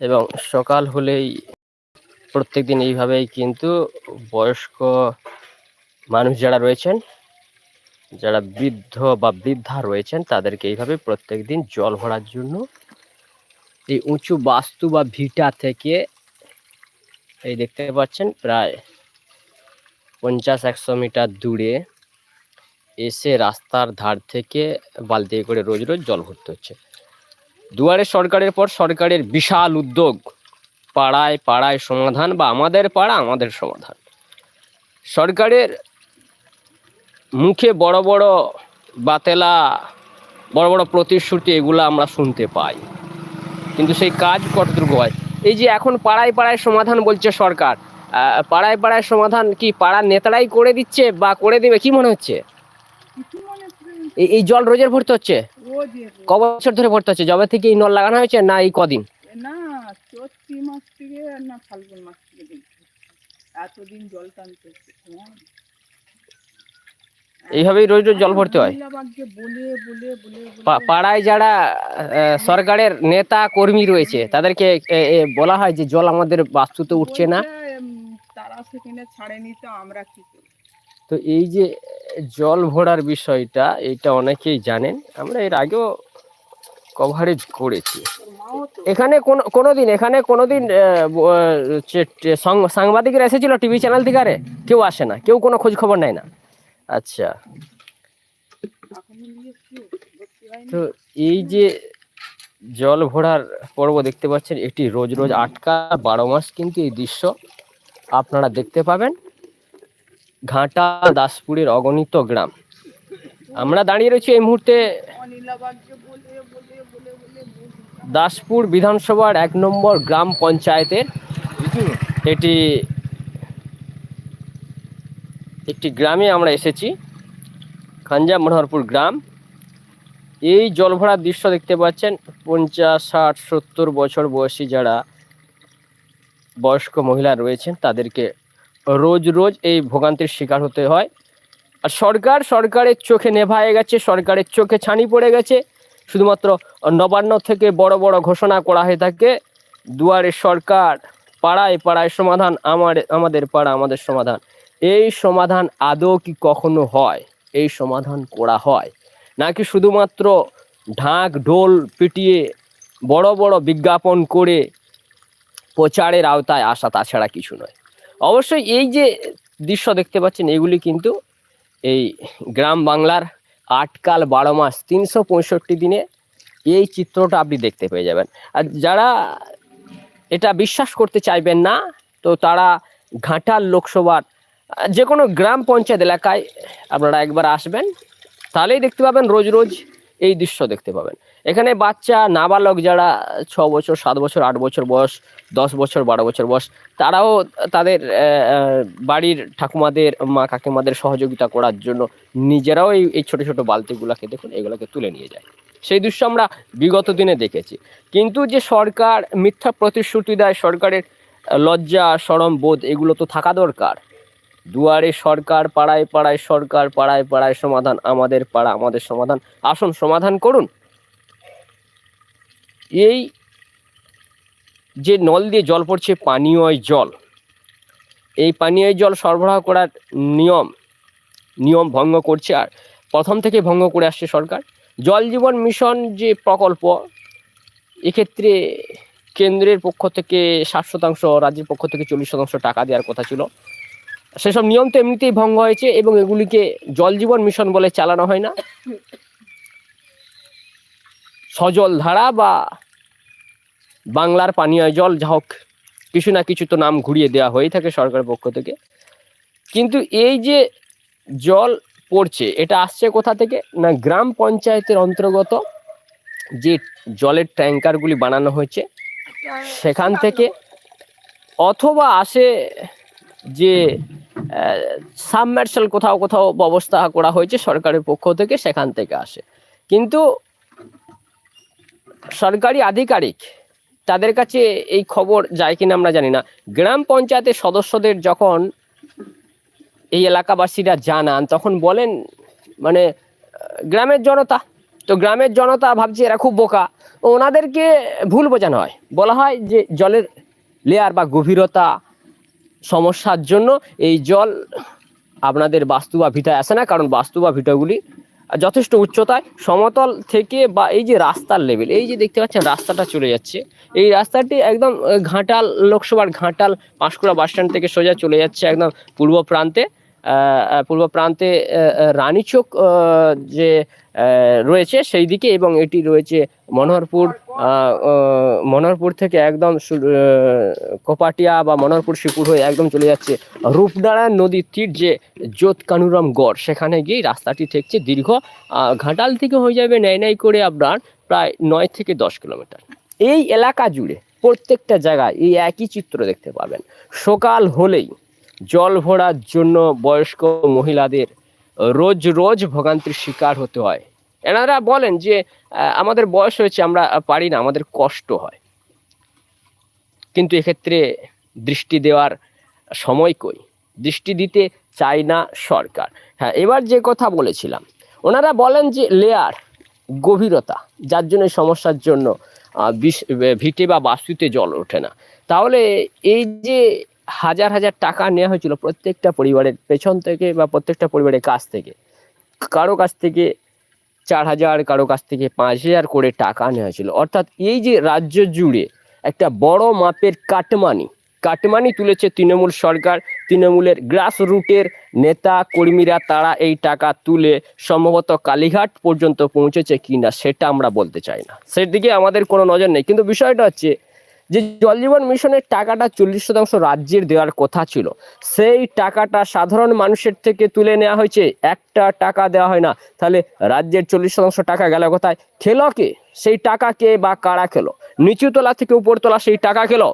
এবং সকাল হলেই প্রত্যেক দিন এইভাবেই কিন্তু বয়স্ক মানুষ যারা রয়েছেন, যারা বৃদ্ধ বা বৃদ্ধা রয়েছেন, তাদেরকে এইভাবে প্রত্যেক দিন জল ভরার জন্য এই উঁচু বাস্তু বা ভিটা থেকে এই দেখতে পাচ্ছেন প্রায় পঞ্চাশ একশো মিটার দূরে এসে রাস্তার ধার থেকে বালতি করে রোজ রোজ জল ভরতে হচ্ছে। দুয়ারে সরকারের পর সরকারের বিশাল উদ্যোগ। পাড়ায় পাড়ায় সমাধান বা আমাদের পাড়া আমাদের সমাধান। সরকারের মুখে বড় বড় বাতেলা, বড় বড় প্রতিশ্রুতি এগুলো আমরা শুনতে পাই। কিন্তু সেই কাজ কতটুকু হয়? এই যে এখন পাড়ায় পাড়ায় সমাধান বলছে সরকার পাড়ায় পাড়ায় সমাধান কি পাড়ার নেতারাই করে দিচ্ছে বা করে দেবে? কি মনে হচ্ছে? এই জল রোজের ভর্তি হচ্ছে? ক বছর ধরে ভরতে হচ্ছে? যবে থেকে এই নল লাগানো হয়েছে না এই কদিন? না চৈত্রি মাস থেকে না ফাল্গুন মাস থেকে এতদিন জল টানতে এইভাবেই রোজ রোজ জল ভরতে হয়? পাড়ায় যারা সরকারের নেতা কর্মী রয়েছে তাদেরকে বলা হয় যে জল আমাদের বাস্তুতে উঠছে না। তারা সেখানে ছাড়েনি তো আমরা কি করব? তো এই যে জল ভরার বিষয়টা এটা অনেকেই জানেন। আমরা এর আগেও কভারেজ করেছি। এখানে কোন এখানে ব- আহ, চে- টে- সং- সাংবাদিকরা এসেছিল টিভি চ্যানেল থেকে আরে কেউ আসে না কেউ কোনো খোঁজ খবর নেয় না। আচ্ছা। এখনও। তো এই যে জল ভরার পর্ব দেখতে পাচ্ছেন এটি রোজ রোজ আটকা বারো মাস কিন্তু এই দৃশ্য আপনারা দেখতে পাবেন। ঘাটা দাসপুরের অগণিত গ্রাম আমরা দাঁড়িয়ে রয়েছি এই মুহূর্তে। দাসপুর বিধানসভার এক নম্বর গ্রাম পঞ্চায়েতের এটি একটি গ্রামে আমরা এসেছি খাঞ্জা মনোহরপুর গ্রাম এই জল ভরার দৃশ্য দেখতে পাচ্ছেন পঞ্চাশ, ষাট, সত্তর বছর বয়সী যারা বয়স্ক মহিলা রয়েছেন তাদেরকে রোজ রোজ এই ভোগান্তির শিকার হতে হয়। আর সরকার, সরকারের চোখে নেভায়ে গেছে, সরকারের চোখে ছানি পড়ে গেছে। শুধুমাত্র নবান্ন থেকে বড় বড় ঘোষণা করা হয়ে থাকে, দুয়ারে সরকার, পাড়ায় পাড়ায় সমাধান, আমার, আমাদের পাড়া, আমাদের সমাধান। এই সমাধান আদৌ কি কখনো হয়? এই সমাধান করা হয়? নাকি শুধুমাত্র ঢাক ঢোল পিটিয়ে বড় বড় বিজ্ঞাপন করে প্রচারের আওতায় আসা তাছাড়া কিছু নয়? অবশ্যই এই যে দৃশ্য দেখতে পাচ্ছেন, এগুলি কিন্তু এই গ্রাম বাংলার আটকাল বারো মাস, তিনশো পঁয়ষট্টি দিনে এই চিত্রটা আপনি দেখতে পেয়ে যাবেন। আর যারা এটা বিশ্বাস করতে চাইবেন না, তো তারা ঘাটাল লোকসভার যে কোনো গ্রাম পঞ্চায়েত এলাকায় আপনারা একবার আসবেন, তাহলেই দেখতে পাবেন, রোজ রোজ এই দৃশ্য দেখতে পাবেন। এখানে বাচ্চা, নাবালক যারা ছ বছর, সাত বছর, আট বছর বয়স, দশ বছর, বারো বছর বয়স, তারাও তাদের বাড়ির ঠাকুমাদের, মা কাকিমাদের সহযোগিতা করার জন্য নিজেরাও এই এই ছোটো ছোট বালতিগুলোকে দেখুন এগুলোকে তুলে নিয়ে যায়। সেই দৃশ্য আমরা বিগত দিনে দেখেছি। কিন্তু যে সরকার মিথ্যা প্রতিশ্রুতি দেয়, সরকারের লজ্জা, সরম বোধ, এগুলো তো থাকা দরকার। দুয়ারে সরকার, পাড়ায় পাড়ায় সরকার, পাড়ায় পাড়ায় সমাধান, আমাদের পাড়া, আমাদের সমাধান। আসুন সমাধান করুন। এই যে নল দিয়ে জল পড়ছে, পানীয় জল, এই পানীয় জল সরবরাহ করার নিয়ম নিয়ম ভঙ্গ করছে আর প্রথম থেকে ভঙ্গ করে আসছে সরকার। জল জীবন মিশন যে প্রকল্প, এক্ষেত্রে কেন্দ্রের পক্ষ থেকে ষাট শতাংশ, রাজ্যের পক্ষ থেকে চল্লিশ শতাংশ টাকা দেওয়ার কথা ছিল। সেসব নিয়ম তো এমনিতেই ভঙ্গ হয়েছে এবং এগুলিকে জল জীবন মিশন বলে চালানো হয় না। সজল ধারা বা বাংলার পানীয় জল, যা হোক, কিছু না কিছু তো নাম ঘুরিয়ে দেওয়া হয়ে থাকে সরকারের পক্ষ থেকে। কিন্তু এই যে জল পড়ছে, এটা আসছে কোথা থেকে? না, গ্রাম পঞ্চায়েতের অন্তর্গত যে জলের ট্যাঙ্কারগুলি বানানো হয়েছে, সেখান থেকে অথবা আসে যে সাবমার্শাল কোথাও কোথাও ব্যবস্থা করা হয়েছে সরকারের পক্ষ থেকে, সেখান থেকে আসে। কিন্তু সরকারি আধিকারিক তাদের কাছে এই খবর যায় কিনা আমরা জানি না। গ্রাম পঞ্চায়েতের সদস্যদের যখন এই এলাকাবাসীরা জানান, তখন বলেন মানে গ্রামের জনতা, তো গ্রামের জনতা ভাবছে এরা খুব বোকা। ওনাদেরকে ভুল বোঝানো হয়। বলা হয় যে জলের লেয়ার বা গভীরতা সমস্যার জন্য এই জল আপনাদের বাস্তু বা ভিটায় আসে না, কারণ বাস্তু বা ভিটাগুলি যথেষ্ট উচ্চতায় সমতল থেকে বা এই যে রাস্তার লেভেল এই যে দেখতে পাচ্ছেন রাস্তাটা চলে যাচ্ছে। এই রাস্তাটি একদম ঘাটাল লোকসভার ঘাটাল পাঁশকুড়া বাস স্ট্যান্ড থেকে সোজা চলে যাচ্ছে একদম পূর্ব প্রান্তে। পূর্ব প্রান্তে রানীচক যে রয়েছে সেই দিকে এবং এটি রয়েছে মনোহরপুর মনোহরপুর থেকে একদম কোপাটিয়া বা মনোহরপুর শিবপুর হয়ে একদম চলে যাচ্ছে রূপনারায়ণ নদীর তীর যে জোত কানুরাম গড়। সেখানে গিয়ে রাস্তাটি ঠেকছে দীর্ঘ ঘাটাল থেকে হয়ে যাবে ন্যায় ন্যায় করে আপনার প্রায় নয় থেকে দশ কিলোমিটার। এই এলাকা জুড়ে প্রত্যেকটা জায়গায় এই একই চিত্র দেখতে পাবেন। সকাল হলেই জল ভরার জন্য বয়স্ক মহিলাদের রোজ রোজ ভোগান্তির শিকার হতে হয়। এনারা বলেন যে আমাদের বয়স হয়েছে, আমরা পারি না, আমাদের কষ্ট হয়। কিন্তু এক্ষেত্রে দৃষ্টি দেওয়ার সময় কই? দৃষ্টি দিতে চায় না সরকার। হ্যাঁ এবার যে কথা বলেছিলাম, ওনারা বলেন যে লেয়ার গভীরতা, যার জন্য সমস্যার জন্য ভিটে বা বাস্তুতে জল ওঠে না। তাহলে এই যে হাজার হাজার টাকা নেওয়া হয়েছিল প্রত্যেকটা পরিবারের পেছন থেকে বা প্রত্যেকটা পরিবারের কাছ থেকে। কারও কাছ থেকে চার হাজার, কারও কাছ থেকে পাঁচ হাজার করে টাকা নেওয়া হয়েছিল। অর্থাৎ এই যে রাজ্য জুড়ে একটা বড় মাপের কাটমানি কাটমানি তুলেছে তৃণমূল সরকার, তৃণমূলের গ্রাস রুটের নেতা কর্মীরা তারা এই টাকা তুলে সম্ভবত কালীঘাট পর্যন্ত পৌঁছেছে কিনা সেটা আমরা বলতে চাই না। সেদিকে আমাদের কোনো নজর নেই। কিন্তু বিষয়টা হচ্ছে যে জল জীবন মিশনের টাকাটা চল্লিশ শতাংশ রাজ্যের দেওয়ার কথা ছিল, সেই টাকাটা সাধারণ মানুষের থেকে তুলে নেওয়া হয়েছে। একটা টাকা দেওয়া হয় না। তাহলে রাজ্যের চল্লিশ শতাংশ টাকা গেল কোথায়? খেলো কে? সেই টাকা কে বা কারা খেলো? নিচুতলা থেকে উপরতলা সেই টাকা খেলো?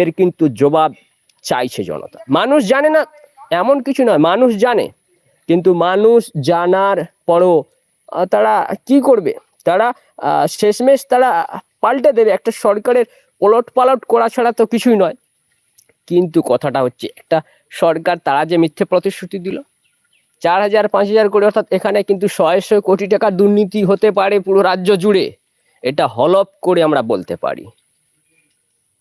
এর কিন্তু জবাব চাইছে জনতা। মানুষ জানে না, এমন কিছু নয়, মানুষ জানে। কিন্তু মানুষ জানার পরও তারা কি করবে? তারা শেষমেশ তারা পাল্টে দেবে। একটা সরকারের ওলট পালট করা ছাড়া তো কিছুই নয়। কিন্তু কথাটা হচ্ছে, একটা সরকার তারা যে মিথ্যে প্রতিশ্রুতি দিল, চার হাজার, পাঁচ হাজার করে অর্থাৎ এখানে কিন্তু শয়ে শয়ে কোটি টাকা দুর্নীতি হতে পারে পুরো রাজ্য জুড়ে, এটা হলপ করে আমরা বলতে পারি।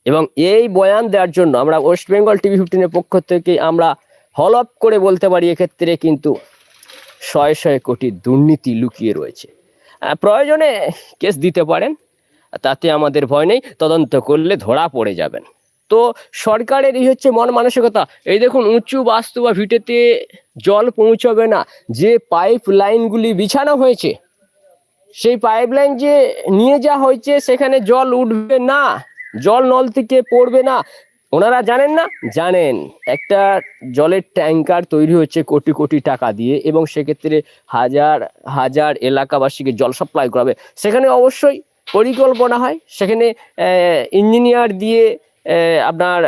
এবং এই বয়ান দেওয়ার জন্য আমরা ওয়েস্ট বেঙ্গল টিভি ফিফটিনের পক্ষ থেকে আমরা হলপ করে বলতে পারি, এক্ষেত্রে কিন্তু শয়ে শয়ে কোটি দুর্নীতি লুকিয়ে রয়েছে। প্রয়োজনে কেস দিতে পারেন। তাতে আমাদের ভয় নেই, তদন্ত করলে ধরা পড়ে যাবেন। তো সরকারের এই হচ্ছে মন মানসিকতা, এই দেখুন উঁচু বাস্তু বা ভিটেতে জল পৌঁছবে না, যে পাইপ লাইনগুলি বিছানো হয়েছে, সেই পাইপ লাইন যে নিয়ে যাওয়া হয়েছে সেখানে জল উঠবে না, জল নল থেকে পড়বে না। ওনারা জানেন না? জানেন। একটা জলের ট্যাঙ্কার তৈরি হচ্ছে কোটি কোটি টাকা দিয়ে এবং সেক্ষেত্রে হাজার হাজার এলাকাবাসীকে জল সাপ্লাই করাবে। সেখানে অবশ্যই পরিকল্পনা হয়। সেখানে ইঞ্জিনিয়ার দিয়ে আপনার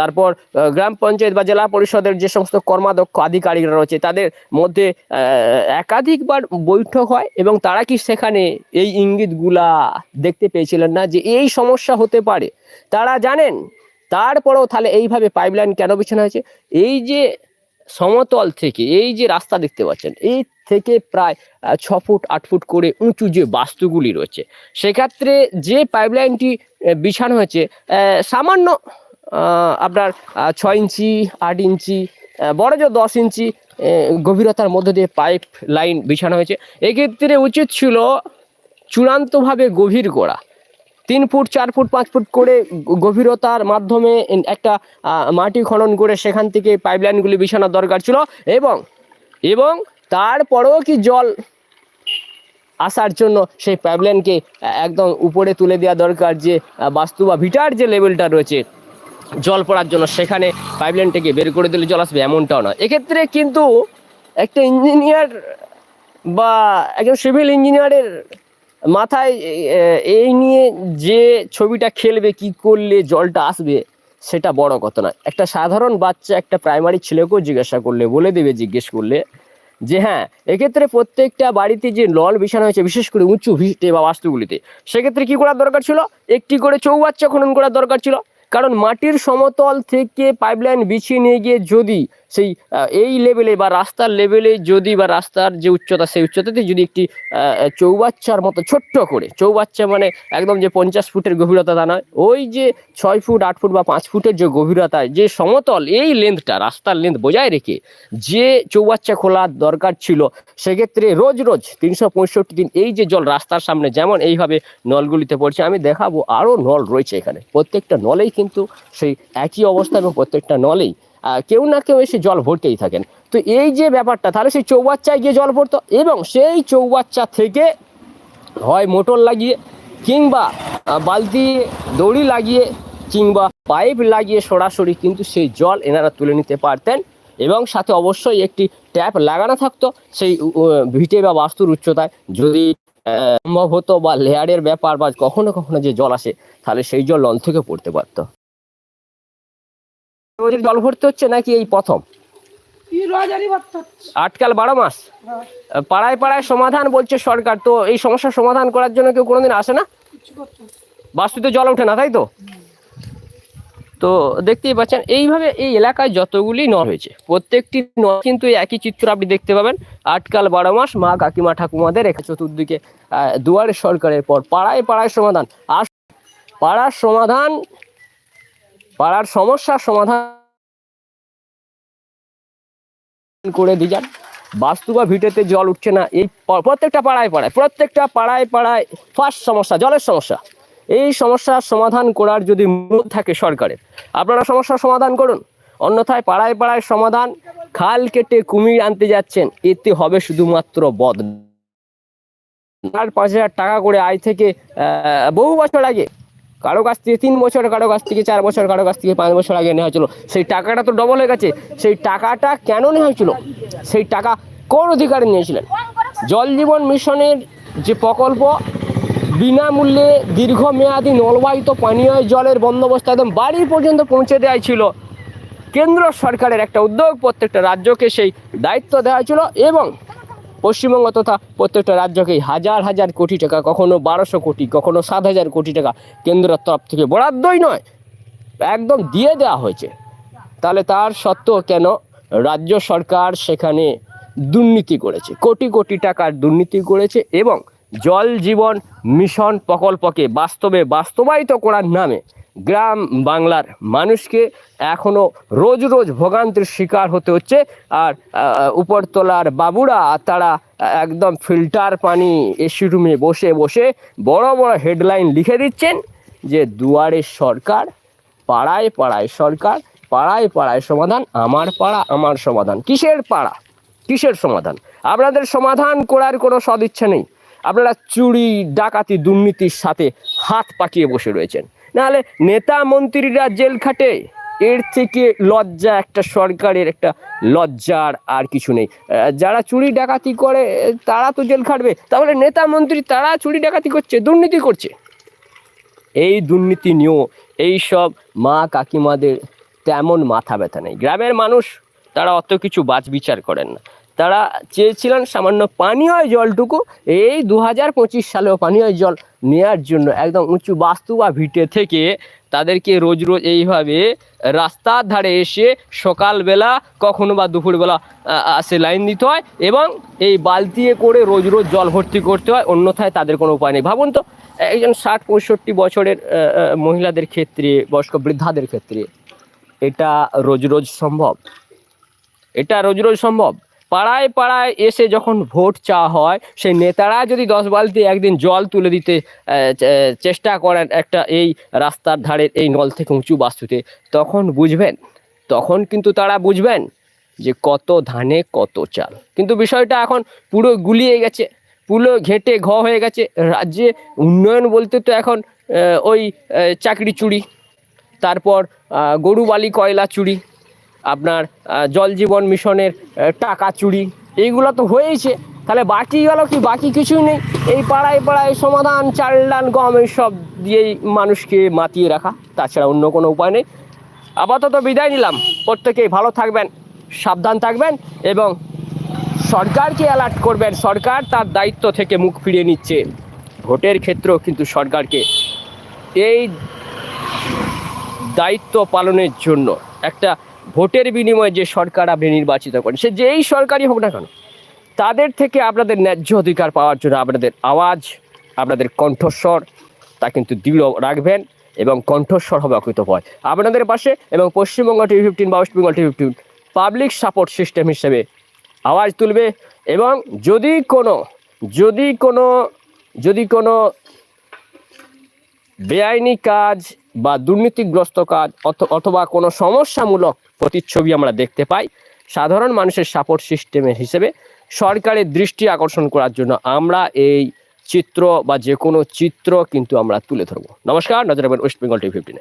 তারপর গ্রাম পঞ্চায়েত বা জেলা পরিষদের যে সমস্ত কর্মাধ্যক্ষ, আধিকারিকরা রয়েছে, তাদের মধ্যে একাধিকবার বৈঠক হয় এবং তারা কি সেখানে এই ইঙ্গিতগুলা দেখতে পেয়েছিলেন না যে এই সমস্যা হতে পারে? তারা জানেন, তারপরেও তাহলে এইভাবে পাইপলাইন কেন বিছানো হয়েছে? এই যে সমতল থেকে, এই যে রাস্তা দেখতে পাচ্ছেন, এই থেকে প্রায় ছ ফুট, আট ফুট করে উঁচু যে বাস্তুগুলি রয়েছে, সেক্ষেত্রে যে পাইপলাইনটি বিছানো হয়েছে সামান্য আপনার ছয় ইঞ্চি, আট ইঞ্চি বড় যে দশ ইঞ্চি গভীরতার মধ্যে দিয়ে পাইপ লাইন বিছানো হয়েছে, এক্ষেত্রে উচিত ছিল চূড়ান্তভাবে গভীর করা। তিন ফুট, চার ফুট, পাঁচ ফুট করে গভীরতার মাধ্যমে একটা মাটি খনন করে সেখান থেকে পাইপলাইনগুলি বিছানোর দরকার ছিল এবং এবং তারপরেও কি জল আসার জন্য সেই পাইপলাইনকে একদম উপরে তুলে দেওয়া দরকার যে, বাস্তু বা ভিটার যে লেভেলটা রয়েছে, জল পড়ার জন্য সেখানে পাইপলাইনটাকে বের করে দিলে জল আসবে এমনটাও নয়। এক্ষেত্রে কিন্তু একটা ইঞ্জিনিয়ার বা একজন সিভিল ইঞ্জিনিয়ারের মাথায় এই নিয়ে যে ছবিটা খেলবে, কি করলে জলটা আসবে, সেটা বড় কথা নয়। একটা সাধারণ বাচ্চা একটা প্রাইমারি ছেলেকেও জিজ্ঞাসা করলে, বলে দেবে, জিজ্ঞেস করলে যে হ্যাঁ এক্ষেত্রে প্রত্যেকটা বাড়িতে যে নল বিছানো হয়েছে, বিশেষ করে উঁচু ভিটে বা বাস্তুগুলিতে, সেক্ষেত্রে কি করার দরকার ছিল? একটি করে চৌবাচ্চা খনন করার দরকার ছিল। কারণ মাটির সমতল থেকে পাইপলাইন বিছিয়ে নিয়ে গিয়ে যদি সেই এই লেভেলে বা রাস্তার লেভেলে যদি বা রাস্তার যে উচ্চতা, সেই উচ্চতাতে যদি একটি চৌবাচ্চার মতো ছোট্ট করে, চৌবাচ্চা মানে একদম যে পঞ্চাশ ফুটের গভীরতা তা নয়, ওই যে ছয় ফুট, আট ফুট বা পাঁচ ফুটের যে গভীরতায় যে সমতল, এই লেন্থটা রাস্তার লেন্থ বজায় রেখে যে চৌবাচ্চা খোলার দরকার ছিল, সেক্ষেত্রে রোজ রোজ তিনশো পঁয়ষট্টি দিন এই যে জল রাস্তার সামনে যেমন এইভাবে নলগুলিতে পড়ছে, আমি দেখাবো আরও নল রয়েছে এখানে। প্রত্যেকটা নলেই কিন্তু সেই একই অবস্থা এবং প্রত্যেকটা নলেই কেউ না কেউ এসে জল ভরতেই থাকেন। তো এই যে ব্যাপারটা, তাহলে সেই চৌবাচ্চায় গিয়ে জল ভরতো এবং সেই চৌবাচ্চা থেকে হয় মোটর লাগিয়ে কিংবা বালতি, দড়ি লাগিয়ে কিংবা পাইপ লাগিয়ে সরাসরি কিন্তু সেই জল এনারা তুলে নিতে পারতেন এবং সাথে অবশ্যই একটি ট্যাপ লাগানো থাকতো সেই ভিটে বা বাস্তুর উচ্চতায়। যদি সম্ভব হতো বা লেয়ারের ব্যাপার বা কখনো কখনো যে জল আসে, তাহলে সেই জল লন থেকে পড়তে পারতো। ওদের জল ভরতে হচ্ছে নাকি এই প্রথম? রোজারি আটকাল বারো মাস? পাড়ায় পাড়ায় সমাধান বলছে সরকার তো এই সমস্যার সমাধান করার জন্য কেউ কোনোদিন আসে না? বাস্তুতে জল ওঠে না তাই তো? তো দেখতেই পাচ্ছেন এইভাবে এই এলাকায় যতগুলি নল হয়েছে প্রত্যেকটি নল কিন্তু একই চিত্র আপনি দেখতে পাবেন। আটকাল বারো মাস মা কাকিমা ঠাকুমাদের এখানে চতুর্দিকে দুয়ারে সরকারের পর পাড়ায় পাড়ায় সমাধান। আর পাড়ার সমাধান পাড়ার সমস্যার সমাধান করে দিয়ে যান। বাস্তু বা ভিটেতে জল উঠছে না, এই প্রত্যেকটা পাড়ায় পাড়ায়, প্রত্যেকটা পাড়ায় পাড়ায় ফার্স্ট সমস্যা, জলের সমস্যা। এই সমস্যার সমাধান করার যদি মূল থাকে সরকারের, আপনারা সমস্যার সমাধান করুন। অন্যথায় পাড়ায় পাড়ায় সমাধান, খাল কেটে কুমির আনতে যাচ্ছেন, এতে হবে শুধুমাত্র বদ পাঁচ হাজার টাকা করে আয় থেকে বহু বছর আগে কারও কাছ থেকে তিন বছর কারও কাছ থেকে চার বছর কারও কাছ থেকে পাঁচ বছর আগে নেওয়া হয়েছিল। সেই টাকাটা তো ডবল হয়ে গেছে। সেই টাকাটা কেন নেওয়া হয়েছিল? সেই টাকা কোন অধিকারে নিয়েছিলেন? জল জীবন মিশনের যে প্রকল্প, বিনামূল্যে দীর্ঘমেয়াদী নলবাহিত পানীয় জলের বন্দোবস্ত একদম বাড়ি পর্যন্ত পৌঁছে দেওয়া ছিল। কেন্দ্র সরকারের একটা উদ্যোগ প্রত্যেকটা রাজ্যকে সেই দায়িত্ব দেওয়া ছিল এবং পশ্চিমবঙ্গ তথা প্রত্যেকটা রাজ্যকেই হাজার হাজার কোটি টাকা, কখনো বারোশো কোটি, কখনো সাত হাজার কোটি টাকা কেন্দ্রের তরফ থেকে বরাদ্দই নয়, একদম দিয়ে দেওয়া হয়েছে। তাহলে তার সত্ত্বেও কেন রাজ্য সরকার সেখানে দুর্নীতি করেছে? কোটি কোটি টাকার দুর্নীতি করেছে এবং জল জীবন মিশন প্রকল্পকে বাস্তবে বাস্তবায়িত করার নামে গ্রাম বাংলার মানুষকে এখনও রোজ রোজ ভোগান্তির শিকার হতে হচ্ছে। আর উপরতলার বাবুরা, তারা একদম ফিল্টার পানি এসি রুমে বসে বসে বড় বড় হেডলাইন লিখে দিচ্ছেন যে, দুয়ারে সরকার, পাড়ায় পাড়ায় সরকার, পাড়ায় পাড়ায় সমাধান, আমার পাড়া, আমার সমাধান। কিসের পাড়া? কিসের সমাধান? আপনাদের সমাধান করার কোনো সদিচ্ছা নেই। আপনারা চুরি, ডাকাতি, দুর্নীতির সাথে হাত পাকিয়ে বসে রয়েছেন। নাহলে নেতা মন্ত্রীরা জেল খাটে। এর থেকে লজ্জা একটা সরকারের একটা লজ্জার আর কিছু নেই। যারা চুরি, ডাকাতি করে, তারা তো জেল খাটবে। তাহলে নেতা মন্ত্রী, তারা চুরি, ডাকাতি করছে, দুর্নীতি করছে। এই দুর্নীতি নিয়েও এই সব মা কাকিমাদের তেমন মাথা ব্যথা নেই। গ্রামের মানুষ, তারা অত কিছু বাছ বিচার করেন না। তারা চেয়েছিলেন সামান্য পানীয় জলটুকু। এই দু হাজার পঁচিশ সালেও পানীয় জল নেওয়ার জন্য একদম উঁচু বাস্তু বা ভিটে থেকে তাদেরকে রোজ রোজ এইভাবে রাস্তার ধারে এসে সকালবেলা, কখনো বা দুপুরবেলা আসে লাইন দিতে হয় এবং এই বালতিয়ে করে রোজ রোজ জল ভর্তি করতে হয়। অন্যথায় তাদের কোনো উপায় নেই। ভাবুন তো, একজন ষাট পঁয়ষট্টি বছরের মহিলাদের ক্ষেত্রে, বয়স্ক বৃদ্ধাদের ক্ষেত্রে এটা রোজ রোজ সম্ভব? এটা রোজ রোজ সম্ভব? পাড়ায় পাড়ায় এসে যখন ভোট চাওয়া হয়, সেই নেতারা যদি দশ বালতি একদিন জল তুলে দিতে চেষ্টা করেন একটা এই রাস্তার ধারের এই নল থেকে উঁচু বাস্তুতে, তখন বুঝবেন, তখন কিন্তু তারা বুঝবেন যে কত ধানে কত চাল। কিন্তু বিষয়টা এখন পুরো গুলিয়ে গেছে, পুরো ঘেটে ঘ হয়ে গেছে। রাজ্যে উন্নয়ন বলতে তো এখন ওই চাকরি চুরি, তারপর গরু বালি কয়লা চুরি আপনার জল জীবন মিশনের টাকা চুরি, এইগুলো তো হয়েইছে। তাহলে বাকি গেল কি? বাকি কিছুই নেই। এই পাড়ায় পাড়ায় সমাধান চাল ডাল গম, এইসব দিয়েই মানুষকে মাতিয়ে রাখা। তাছাড়া অন্য কোনো উপায় নেই। আপাতত বিদায় নিলাম। প্রত্যেকেই ভালো থাকবেন, সাবধান থাকবেন এবং সরকারকে অ্যালার্ট করবেন। সরকার তার দায়িত্ব থেকে মুখ ফিরিয়ে নিচ্ছে। ভোটের ক্ষেত্রেও কিন্তু সরকারকে এই দায়িত্ব পালনের জন্য একটা ভোটের বিনিময়ে যে সরকার আপনি নির্বাচিত করেন, সে যেই সরকারই হোক না কেন, তাদের থেকে আপনাদের ন্যায্য অধিকার পাওয়ার জন্য আপনাদের আওয়াজ, আপনাদের কণ্ঠস্বর, তা কিন্তু দৃঢ় রাখবেন এবং কণ্ঠস্বর হবে অকৃতভয়। আপনাদের পাশে এবং পশ্চিমবঙ্গ টিভি ফিফটিন বা West Bengal TV fifteen public support system হিসেবে আওয়াজ তুলবে এবং যদি কোনো যদি কোনো যদি কোনো বেআইনি কাজ বা দুর্নীতিগ্রস্ত কাজ অথ- অথবা কোনো সমস্যামূলক প্রতিচ্ছবি আমরা দেখতে পাই, সাধারণ মানুষের সাপোর্ট সিস্টেমের হিসেবে সরকারের দৃষ্টি আকর্ষণ করার জন্য আমরা এই চিত্র বা যে কোনো চিত্র কিন্তু আমরা তুলে ধরবো। নমস্কার, নজর রাখবেন ওয়েস্ট বেঙ্গল টিভি ফিফটিনে